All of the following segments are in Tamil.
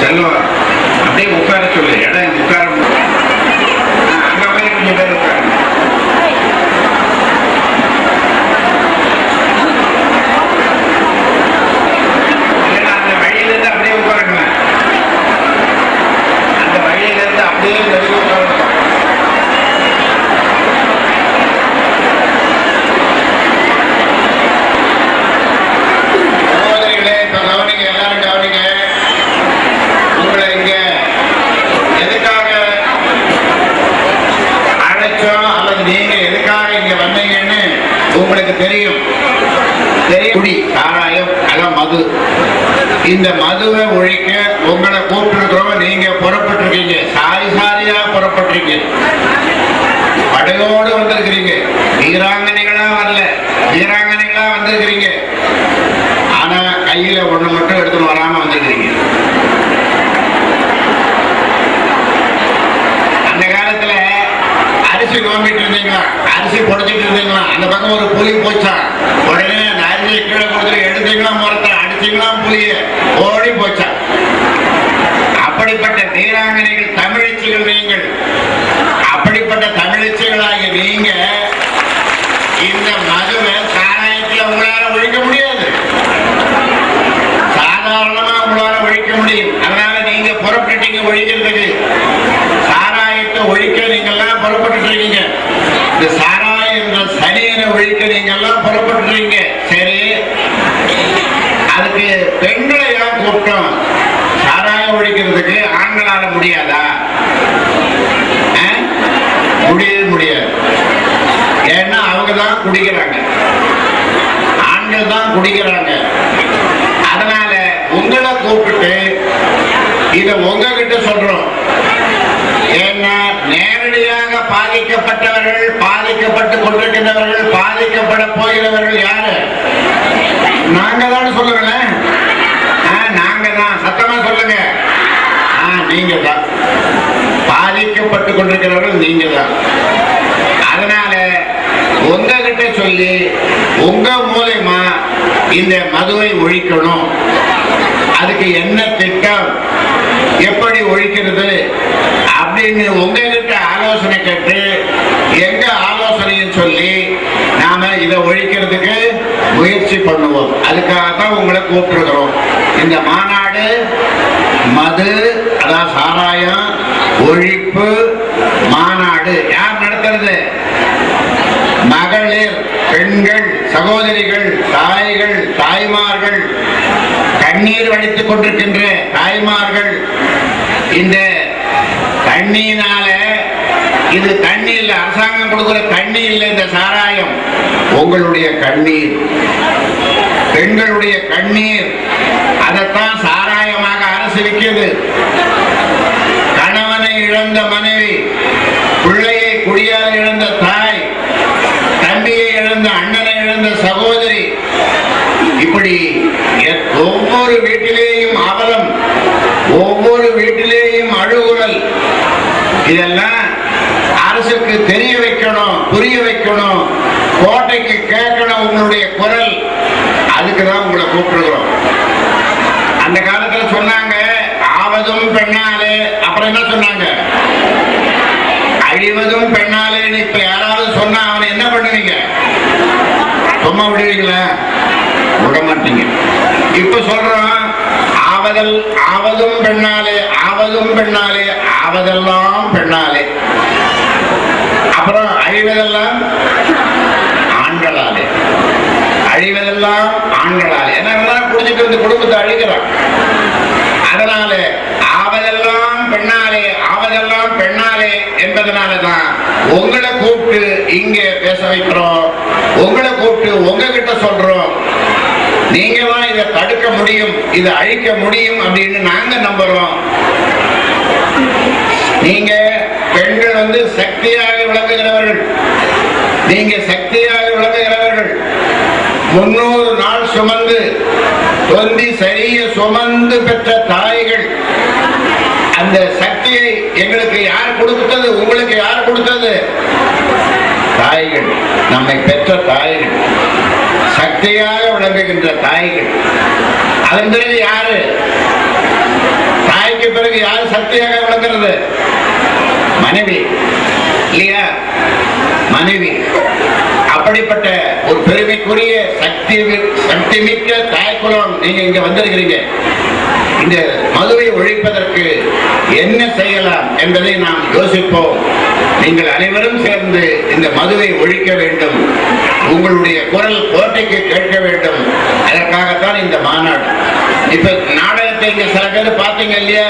செல்வம் அப்படியே உட்கார சொல்லு. இடம் உட்கார ஆ, அங்க போய் கொஞ்சம் பேர் உட்கார இல்லைன்னா அந்த வழியில இருந்து அப்படியே உட்காருங்களேன் அந்த வழியில இருந்து அப்படியே நெருங்கி உட்காருங்க சகோதரிகளே இப்ப கவனிங்க எல்லாரும் கவனிங்க உங்களை இங்க எதுக்காக அழைச்சோம் அல்லது நீங்க எதுக்காக உங்களுக்கு தெரியும். குடி காராயம் அதான் மது. இந்த மதுவை ஒழிக்க உங்களை கூப்பிட்டுருக்கிறோம் நீங்க புறப்பட்டிருக்கீங்க. சாரி சாரியா புறப்பட்டிருக்கீங்க. படையோடு வந்திருக்கிறீங்க. வீராங்கனைகளா வரல. வீராங்கனைகளா வந்திருக்கிறீங்க. ஆனா கையில ஒண்ணு மட்டும் எடுத்துட்டு வராம வந்திருக்கிறீங்க. அந்த காலத்துல அரிசி நோம்பிட்டு இருந்தீங்களா அரிசி புடைச்சிட்டு இருந்தீங்களா அந்த பக்கம் ஒரு புலி போச்சா? உடனே அந்த அரிசியை கீழே கொடுத்து எடுத்தீங்களா மரத்தை அடிச்சீங்களா புலிய? ஓடி போச்சா. அப்படிப்பட்ட வீராங்கனைகள் தமிழச்சிகள் நீங்கள். அப்படிப்பட்ட தமிழச்சிகளாகிய நீங்க இந்த மதுவை சாராயத்துல உங்களால ஒழிக்க முடியாது. சாதாரணமா உங்களால ஒழிக்க முடியும். அதனால நீங்க புறப்பட்டுட்டீங்க ஒழிக்கிறதுக்கு சாராயத்தை ஒழிக்க நீங்க எல்லாம் புறப்பட்டு இருக்கீங்க இந்த சாராயம் என்ற சனியனை ஒழிக்க நீங்க எல்லாம் புறப்பட்டு இருக்கீங்க சரி. அதுக்கு பெண்களை ஏன் கூப்பிட்டோம்? சாராயம் ஒழிக்கிறதுக்கு ஆண்களால முடியாதா? முடியவே முடியாது. ஏன்னா அவங்க தான் குடிக்கிறாங்க. ஆண்கள் தான் குடிக்கிறாங்க அதனால உங்களை கூப்பிட்டு இத உங்ககிட்ட சொல்றோம் ஏன்னா நேரடியாக பாதிக்கப்பட்டவர்கள் பாதிக்கப்பட்டு கொண்டிருக்கின்றவர்கள் பாதிக்கப்பட போகிறவர்கள் யாரு? நாங்க தான் சொல்லுங்களேன். நாங்க தான் சத்தமா சொல்லுங்க. நீங்க தான் பாதிக்கப்பட்டு கொண்டிருக்கிறவர்கள் நீங்க தான் அதனால உங்ககிட்ட சொல்லி உங்க மூலயமா இந்த மதுவை ஒழிக்கணும். அதுக்கு என்ன திட்டம்? எப்படி ஒழிக்கிறது? அப்படின்னு உங்க ஆலோசனை கேட்டு எங்க ஆலோசனையும் சொல்லி நாம இதை ஒழிக்கிறதுக்கு முயற்சி பண்ணுவோம். அதுக்காக தான் உங்களை கூப்பிட்டுருக்கிறோம். இந்த மாநாடு மது அதான் சாராயம் ஒழிப்பு மாநாடு. யார் நடத்துறது? மகளிர் பெண்கள் சகோதரிகள் தாய்கள் தாய்மார்கள். கண்ணீர் வடித்துக் கொண்டிருக்கின்ற தாய்மார்கள். இந்த தண்ணியினால இது தண்ணி இல்லை அரசாங்கம் கொடுக்கிற தண்ணி இல்லை இந்த சாராயம். உங்களுடைய கண்ணீர். பெண்களுடைய கண்ணீர். அதைத்தான் சாராயமாக அரசு விற்கிறது கணவனை இழந்த மனைவி பிள்ளையை குடியால் இழந்த தாய் தம்பியை இழந்த அண்ணனை இழந்த சகோதரி. இப்படி ஒவ்வொரு வீட்டிலேயும் அவலம் ஒவ்வொரு வீட்டிலேயும் அழுகுறல் இதெல்லாம் தெரிய வைக்கணும் புரிய வைக்கணும். கோட்டைக்கு கேட்கணும் உங்களுடைய குரல். அதுக்கு தான் உங்களை கூப்பிடுகிறோம். அந்த காலத்துல சொன்னாங்க ஆவதும் பெண்ணாலே. அப்புறம் என்ன சொன்னாங்க? அழிவதும் பெண்ணாலேன்னு இப்ப யாராவது சொன்னா அவனை என்ன பண்ணுவீங்க? சும்மா விடுவீங்களா? விட மாட்டீங்க. இப்ப சொல்றோம் ஆவதல் ஆவதும் பெண்ணாலே ஆவதும் பெண்ணாலே ஆவதெல்லாம் பெண்ணாலே. அழிவதெல்லாம் ஆண்களாலே. அழிவதெல்லாம் ஆண்களாலே. ஏன்னா இவெல்லாம் குடிச்சிட்டு வந்து குடும்பத்தை அழிக்கிறான். அதனால ஆவதெல்லாம் பெண்ணாலே ஆவதெல்லாம் பெண்ணாலே என்பதனால தான் உங்களை கூப்பிட்டு இங்கே பேச வைக்கிறோம். உங்களை கூப்பிட்டு உங்ககிட்ட சொல்றோம். நீங்க தான் இதை தடுக்க முடியும் இதை அழிக்க முடியும் அப்படின்னு நாங்க நம்புறோம். நீங்க பெண்கள் வந்து சக்தியாக விளங்குகிறவர்கள். நீங்க சக்தியாக விளங்குகிறவர்கள். முன்னூறு நாள் சுமந்து தொந்தி சரிய சுமந்து பெற்ற தாய்கள். அந்த சக்தியை எங்களுக்கு யார் கொடுத்தது? உங்களுக்கு யார் கொடுத்தது? தாய்கள். நம்மை பெற்ற தாய்கள். சக்தியாக விளங்குகின்ற தாய்கள். அதன் பிறகு யாரு? தாய்க்கு பிறகு யார் சக்தியாக விளங்குறது? மனைவி. இல்லையா? மனைவி. அப்படிப்பட்ட ஒரு பெருமைக்குரிய சக்தி சக்தி மிக்க தாய்க்குலம் நீங்க இங்க வந்திருக்கிறீங்க. இந்த மதுவை ஒழிப்பதற்கு என்ன செய்யலாம் என்பதை நாம் யோசிப்போம். நீங்கள் அனைவரும் சேர்ந்து இந்த மதுவை ஒழிக்க வேண்டும். உங்களுடைய குரல் கோட்டைக்கு கேட்க வேண்டும். அதற்காகத்தான் இந்த மாநாடு. இப்ப நாடகத்தை இங்க சில பேர் பார்த்தீங்க இல்லையா?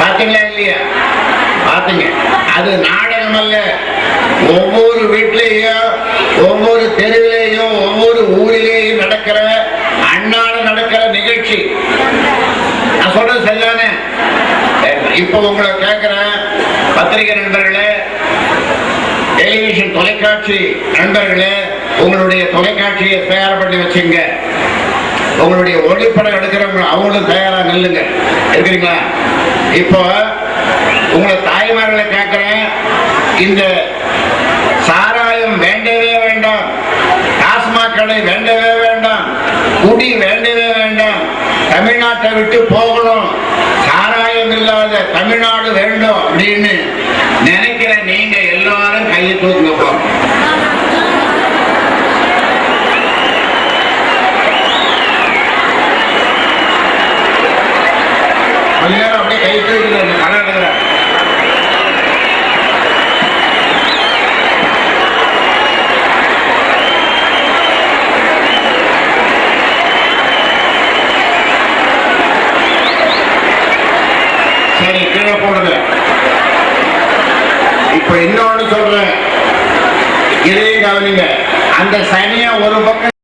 பார்த்தீங்களா இல்லையா? பார்த்தீங்க அது நாடகம் அல்ல. ஒவ்வொரு வீட்டிலேயும் ஒவ்வொரு தெருவிலேயும் ஒவ்வொரு ஊரிலேயும் நடக்கிற அண்ணாட நடக்கிற நிகழ்ச்சி. நான் சொல்றது சரிதானே? இப்ப உங்களை கேட்கிறேன் பத்திரிகை நண்பர்களே டெலிவிஷன் தொலைக்காட்சி நண்பர்களே உங்களுடைய தொலைக்காட்சியை தயார் பண்ணி வச்சுங்க. உங்களுடைய ஒளிப்படம் எடுக்கிறவங்க அவங்களும் தயாரா நில்லுங்க. இருக்கிறீங்களா? இப்போ உங்களை தாய்மார்களை கேட்கிறேன். இந்த சாராயம் வேண்டவே வேண்டாம். டாஸ்மாக் கடை வேண்டவே வேண்டாம். குடி வேண்டவே வேண்டாம். தமிழ்நாட்டை விட்டு போகணும். சாராயம் இல்லாத தமிழ்நாடு வேண்டும் அப்படின்னு நினைக்கிற நீங்க எல்லாரும் கையை தூக்குங்க அப்படியே கை தூக்கிறேன் கடை எடுக்கிறேன் சரி கீழே போடுங்க. இப்ப இன்னொன்னு சொல்றேன். இதையும் கவனிங்க அந்த சனியை ஒரு பக்கம்